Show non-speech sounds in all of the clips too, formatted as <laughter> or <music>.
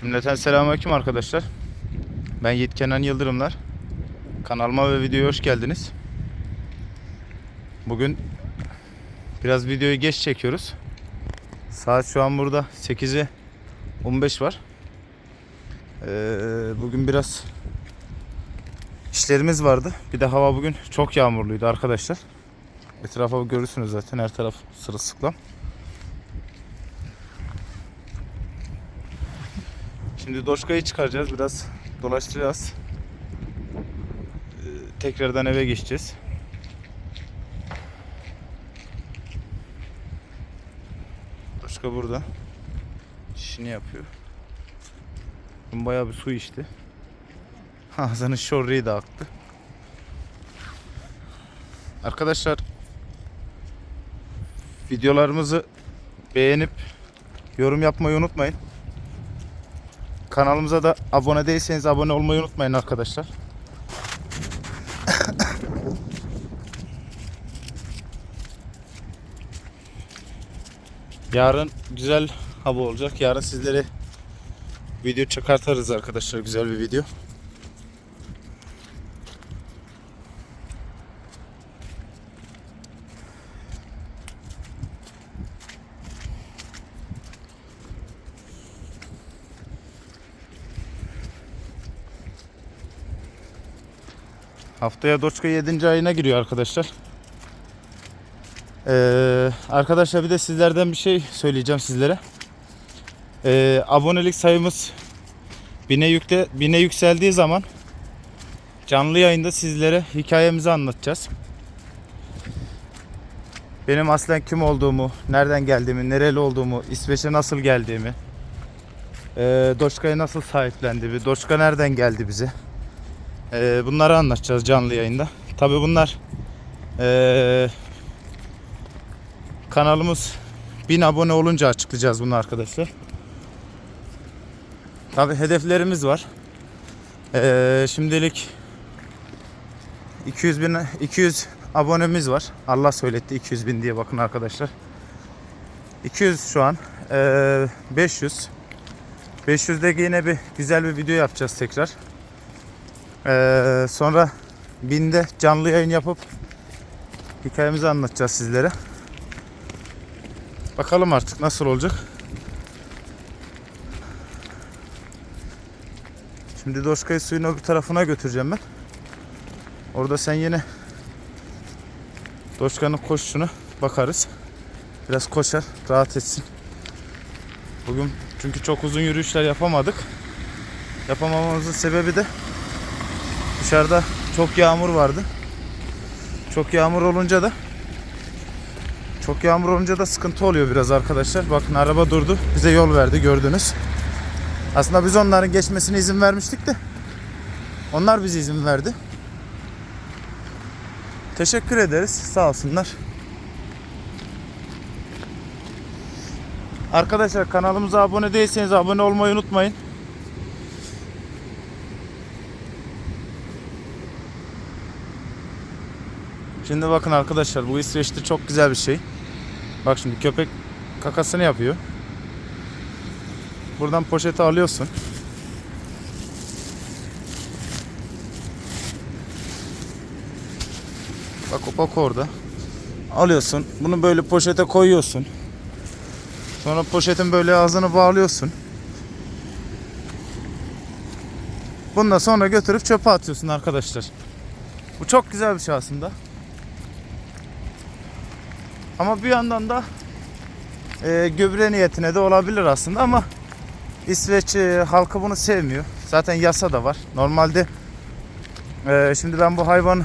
Cümleten selamünaleyküm arkadaşlar. Ben Yiğit Yıldırımlar. Kanalıma ve videoya hoş geldiniz. Bugün biraz videoyu geç çekiyoruz. Saat şu an burada 8'e 15 var. Ee, bugün biraz işlerimiz vardı. Bir de hava bugün çok yağmurluydu arkadaşlar. Etrafa görürsünüz zaten her taraf sırılsıklam. Şimdi Doşka'yı çıkaracağız. Biraz dolaştıracağız. Ee, tekrardan eve geçeceğiz. Doşka burada. İşini yapıyor. Bugün bayağı bir su içti. <laughs> Ağzının şorriyi de aktı. Arkadaşlar videolarımızı beğenip yorum yapmayı unutmayın. Kanalımıza da abone değilseniz abone olmayı unutmayın arkadaşlar. Yarın güzel hava olacak. Yarın sizlere video çıkartırız arkadaşlar. Güzel bir video. Haftaya Doçka 7. ayına giriyor arkadaşlar. Ee, arkadaşlar bir de sizlerden bir şey söyleyeceğim sizlere. Ee, abonelik sayımız bine, yükle, bine yükseldiği zaman canlı yayında sizlere hikayemizi anlatacağız. Benim aslen kim olduğumu, nereden geldiğimi, nereli olduğumu, İsveç'e nasıl geldiğimi, ee, Doçka'ya nasıl sahiplendiğimi, Doçka nereden geldi bize. Ee, bunları anlatacağız canlı yayında. Tabi bunlar ee, kanalımız 1000 abone olunca açıklayacağız bunu arkadaşlar. Tabi hedeflerimiz var. Ee, şimdilik 200 bin 200 abonemiz var. Allah söyletti 200 bin diye bakın arkadaşlar. 200 şu an. Ee, 500. 500'de yine bir güzel bir video yapacağız tekrar. Ee, sonra binde canlı yayın yapıp hikayemizi anlatacağız sizlere. Bakalım artık nasıl olacak. Şimdi Doşka'yı suyun öbür tarafına götüreceğim ben. Orada sen yine Doşka'nın koşuşuna bakarız. Biraz koşar, rahat etsin. Bugün çünkü çok uzun yürüyüşler yapamadık. Yapamamamızın sebebi de Dışarıda çok yağmur vardı. Çok yağmur olunca da çok yağmur olunca da sıkıntı oluyor biraz arkadaşlar. Bakın araba durdu. Bize yol verdi gördünüz. Aslında biz onların geçmesine izin vermiştik de onlar bize izin verdi. Teşekkür ederiz. Sağ olsunlar. Arkadaşlar kanalımıza abone değilseniz abone olmayı unutmayın. Şimdi bakın arkadaşlar bu İsveç'te çok güzel bir şey. Bak şimdi köpek kakasını yapıyor. Buradan poşeti alıyorsun. Bak bak orada. Alıyorsun. Bunu böyle poşete koyuyorsun. Sonra poşetin böyle ağzını bağlıyorsun. Bundan sonra götürüp çöpe atıyorsun arkadaşlar. Bu çok güzel bir şey aslında. Ama bir yandan da e, gübre niyetine de olabilir aslında ama İsveç e, halkı bunu sevmiyor. Zaten yasa da var. Normalde e, şimdi ben bu hayvanı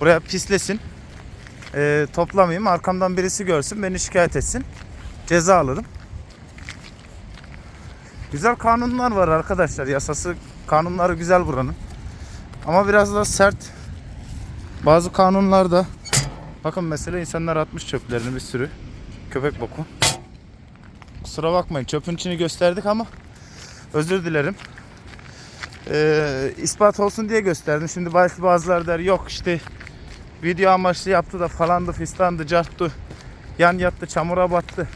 buraya pislesin e, toplamayayım. Arkamdan birisi görsün beni şikayet etsin. Ceza alırım. Güzel kanunlar var arkadaşlar. Yasası kanunları güzel buranın. Ama biraz da sert. Bazı kanunlarda Bakın mesela insanlar atmış çöplerini bir sürü. Köpek boku. Kusura bakmayın çöpün içini gösterdik ama özür dilerim. Ee, ispat olsun diye gösterdim. Şimdi belki bazıları der yok işte video amaçlı yaptı da falandı fistandı carttı yan yattı çamura battı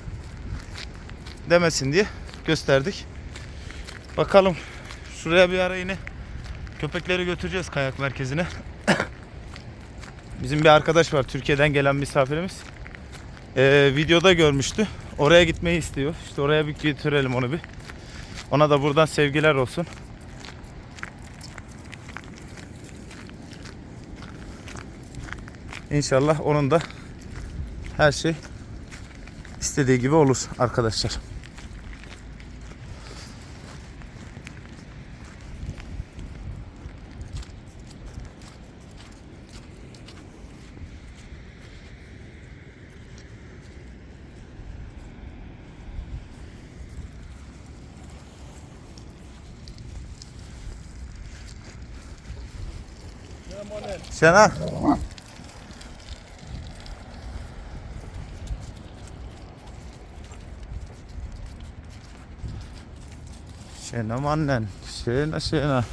demesin diye gösterdik. Bakalım şuraya bir ara yine köpekleri götüreceğiz kayak merkezine. Bizim bir arkadaş var Türkiye'den gelen misafirimiz. Ee, videoda görmüştü. Oraya gitmeyi istiyor. İşte oraya bir götürelim onu bir. Ona da buradan sevgiler olsun. İnşallah onun da her şey istediği gibi olur arkadaşlar. Şener. Tjena mannen. Tjena tjena.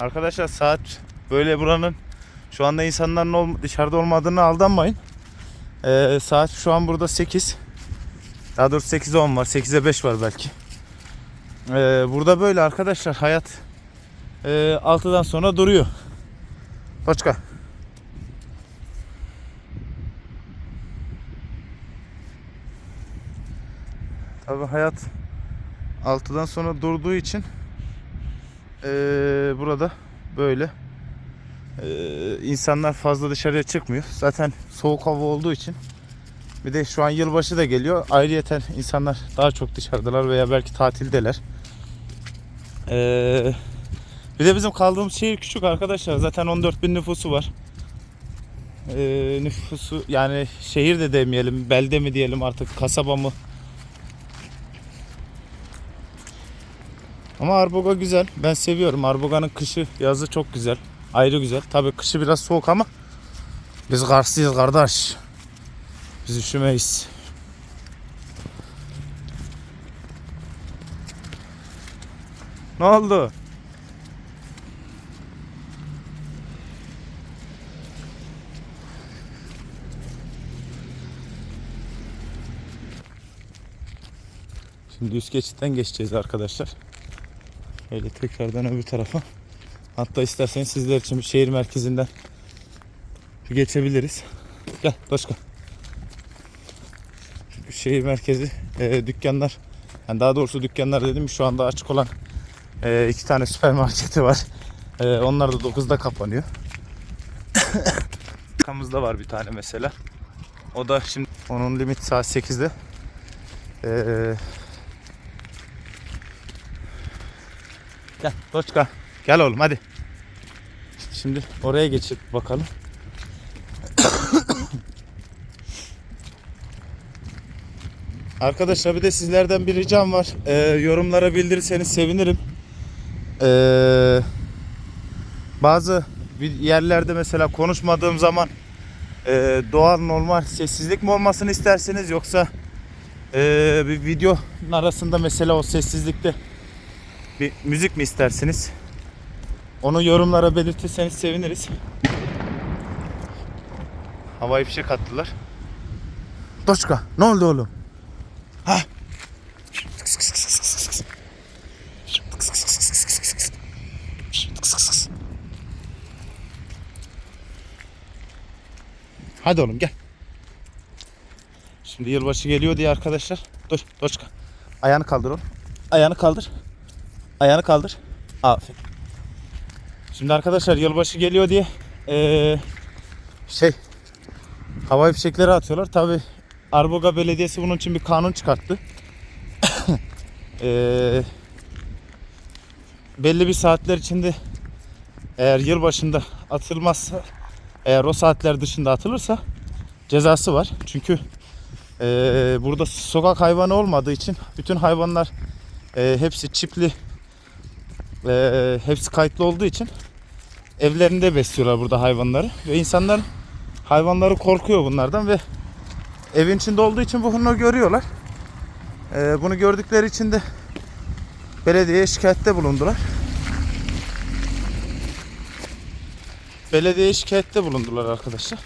Arkadaşlar saat böyle buranın şu anda insanların ol- dışarıda olmadığını aldanmayın. Ee, saat şu an burada 8. Daha doğrusu 8'e 10 var. 8'e 5 var belki. Ee, burada böyle arkadaşlar hayat e, 6'dan sonra duruyor. Başka. Tabi hayat 6'dan sonra durduğu için eee, burada böyle eee, insanlar fazla dışarıya çıkmıyor. Zaten soğuk hava olduğu için bir de şu an yılbaşı da geliyor. Ayrıyeten insanlar daha çok dışarıdalar veya belki tatildeler. Eee, bir de bizim kaldığımız şehir küçük arkadaşlar. Zaten 14 bin nüfusu var. Eee, nüfusu yani şehir de demeyelim, belde mi diyelim artık kasaba mı Ama Arboga güzel. Ben seviyorum. Arboga'nın kışı, yazı çok güzel. Ayrı güzel. Tabii kışı biraz soğuk ama biz Karslıyız kardeş. Biz üşümeyiz. Ne oldu? Şimdi üst geçitten geçeceğiz arkadaşlar. Öyle tekrardan öbür tarafa. Hatta isterseniz sizler için şehir merkezinden geçebiliriz. Gel başka. Çünkü şehir merkezi e, dükkanlar yani daha doğrusu dükkanlar dedim şu anda açık olan e, iki tane süpermarketi var. E, onlar da 9'da kapanıyor. <coughs> Arkamızda var bir tane mesela. O da şimdi onun limit saat 8'de. E, Gel Doçka. Gel oğlum hadi. Şimdi oraya geçip bakalım. <coughs> Arkadaşlar bir de sizlerden bir ricam var. Ee, yorumlara bildirirseniz sevinirim. Ee, bazı yerlerde mesela konuşmadığım zaman e, doğal normal sessizlik mi olmasını isterseniz yoksa e, bir videonun arasında mesela o sessizlikte bir müzik mi istersiniz? Onu yorumlara belirtirseniz seviniriz. Havai fişek attılar. Doçka ne oldu oğlum? Ha? Hadi oğlum gel. Şimdi yılbaşı geliyor diye arkadaşlar. Dur Doçka. Ayağını kaldır oğlum. Ayağını kaldır. Ayağını kaldır. Aferin. Şimdi arkadaşlar yılbaşı geliyor diye eee, şey havai fişekleri atıyorlar. Tabi Arboga Belediyesi bunun için bir kanun çıkarttı. Eee, <coughs> belli bir saatler içinde eğer yılbaşında atılmazsa eğer o saatler dışında atılırsa cezası var. Çünkü Ee, burada sokak hayvanı olmadığı için bütün hayvanlar e, hepsi çipli e, hepsi kayıtlı olduğu için evlerinde besliyorlar burada hayvanları ve insanlar hayvanları korkuyor bunlardan ve evin içinde olduğu için bunu görüyorlar. Ee, bunu gördükleri için de belediyeye şikayette bulundular. Belediyeye şikayette bulundular arkadaşlar.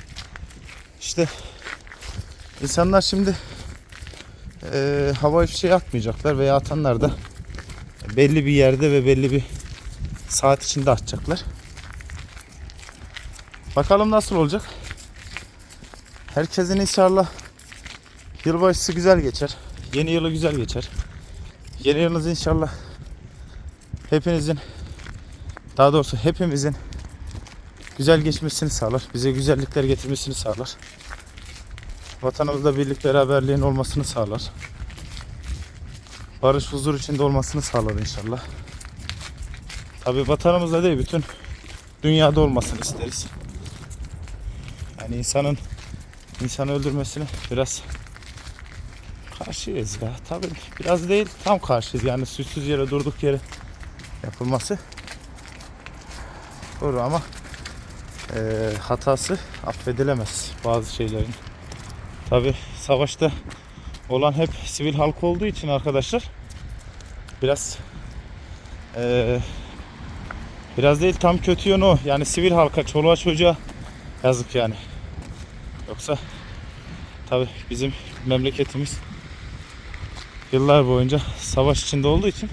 İşte insanlar şimdi e, hava fişeği atmayacaklar veya atanlar da belli bir yerde ve belli bir saat içinde atacaklar. Bakalım nasıl olacak. Herkesin inşallah yılbaşısı güzel geçer. Yeni yılı güzel geçer. Yeni yılınız inşallah hepinizin daha doğrusu hepimizin güzel geçmesini sağlar. Bize güzellikler getirmesini sağlar. Vatanımızda birlik beraberliğin olmasını sağlar. Barış huzur içinde olmasını sağlar inşallah. Tabi vatanımızda değil bütün dünyada olmasını isteriz. Yani insanın insanı öldürmesine biraz karşıyız ya. Tabi biraz değil tam karşıyız. Yani suçsuz yere durduk yere yapılması doğru ama eee, hatası affedilemez bazı şeylerin. Tabi savaşta olan hep sivil halk olduğu için arkadaşlar biraz eee, biraz değil tam kötü yönü o. Yani sivil halka, çoluğa çocuğa yazık yani. Yoksa tabi bizim memleketimiz yıllar boyunca savaş içinde olduğu için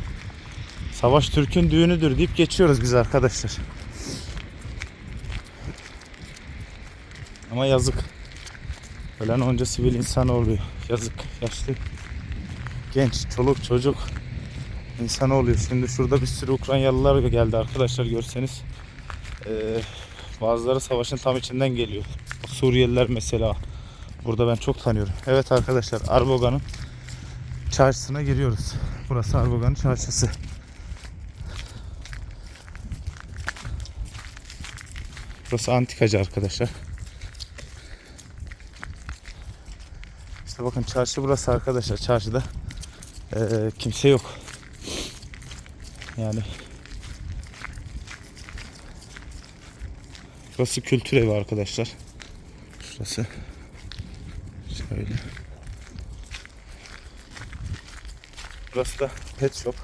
savaş Türk'ün düğünüdür deyip geçiyoruz biz arkadaşlar. Ama yazık. Ölen onca sivil insan oluyor. Yazık. Yaşlı, genç, çoluk, çocuk insan oluyor. Şimdi şurada bir sürü Ukraynalılar geldi arkadaşlar görseniz. Ee, bazıları savaşın tam içinden geliyor. Suriyeliler mesela. Burada ben çok tanıyorum. Evet arkadaşlar Arboga'nın çarşısına giriyoruz. Burası Arboga'nın çarşısı. Burası antikacı arkadaşlar. İşte bakın çarşı burası arkadaşlar. Çarşıda eee, kimse yok. Yani Burası kültür evi arkadaşlar. Şurası şöyle. Burası da pet shop.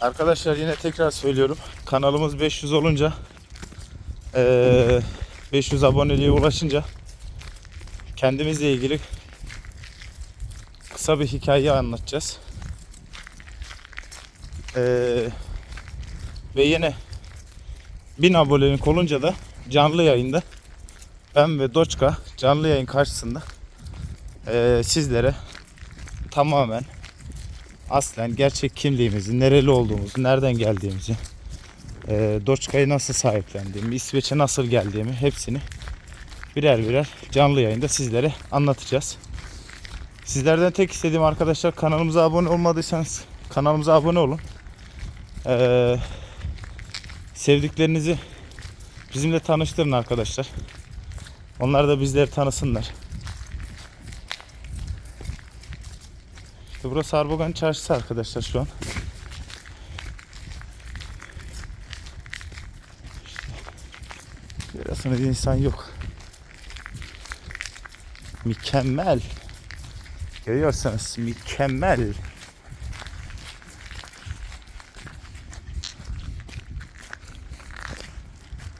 Arkadaşlar yine tekrar söylüyorum. Kanalımız 500 olunca eee, 500 aboneliğe ulaşınca kendimizle ilgili kısa bir hikaye anlatacağız. Eee, ve yine 1000 abonelik olunca da canlı yayında ben ve Doçka canlı yayın karşısında eee, sizlere tamamen aslen gerçek kimliğimizi, nereli olduğumuzu, nereden geldiğimizi, e, Doçka'yı nasıl sahiplendiğimi, İsveç'e nasıl geldiğimi hepsini birer birer canlı yayında sizlere anlatacağız. Sizlerden tek istediğim arkadaşlar kanalımıza abone olmadıysanız kanalımıza abone olun. Ee, sevdiklerinizi bizimle tanıştırın arkadaşlar. Onlar da bizleri tanısınlar. İşte burası Arbogan Çarşısı arkadaşlar şu an. İşte Görüyorsunuz insan yok. Mükemmel. Görüyorsunuz mükemmel.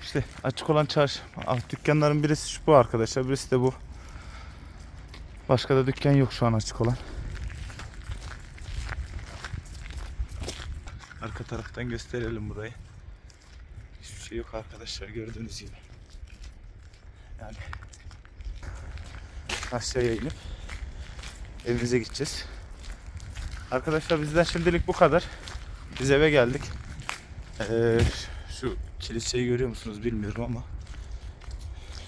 İşte açık olan çarşı. Ah, dükkanların birisi şu bu arkadaşlar. Birisi de bu. Başka da dükkan yok şu an açık olan. Taraftan gösterelim burayı. Hiçbir şey yok arkadaşlar gördüğünüz gibi. Yani aşağıya inip evimize gideceğiz. Arkadaşlar bizden şimdilik bu kadar. Biz eve geldik. Ee, Şu kiliseyi görüyor musunuz bilmiyorum ama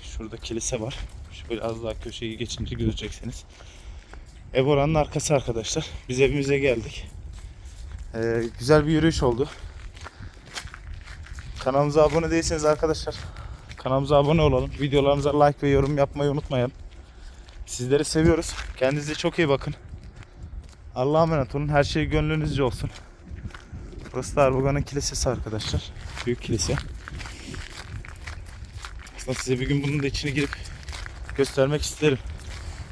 şurada kilise var. Şöyle az daha köşeyi geçince göreceksiniz. Ev oranın arkası arkadaşlar. Biz evimize geldik. Ee, güzel bir yürüyüş oldu. Kanalımıza abone değilseniz arkadaşlar kanalımıza abone olalım. Videolarımıza like ve yorum yapmayı unutmayalım. Sizleri seviyoruz. Kendinize çok iyi bakın. Allah'a emanet olun. Her şey gönlünüzce olsun. Burası da Erbakan'ın kilisesi arkadaşlar. Büyük kilise. Aslında size bir gün bunun da içine girip göstermek isterim.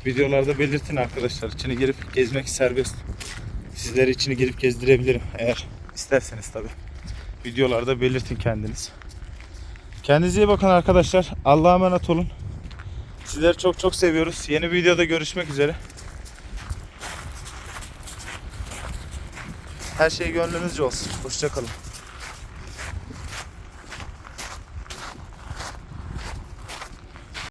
Videolarda belirtin arkadaşlar. İçine girip gezmek serbest. Sizlere içine girip gezdirebilirim eğer isterseniz tabi. Videolarda belirtin kendiniz. Kendinize iyi bakın arkadaşlar. Allah'a emanet olun. Sizleri çok çok seviyoruz. Yeni videoda görüşmek üzere. Her şey gönlünüzce olsun. Hoşçakalın.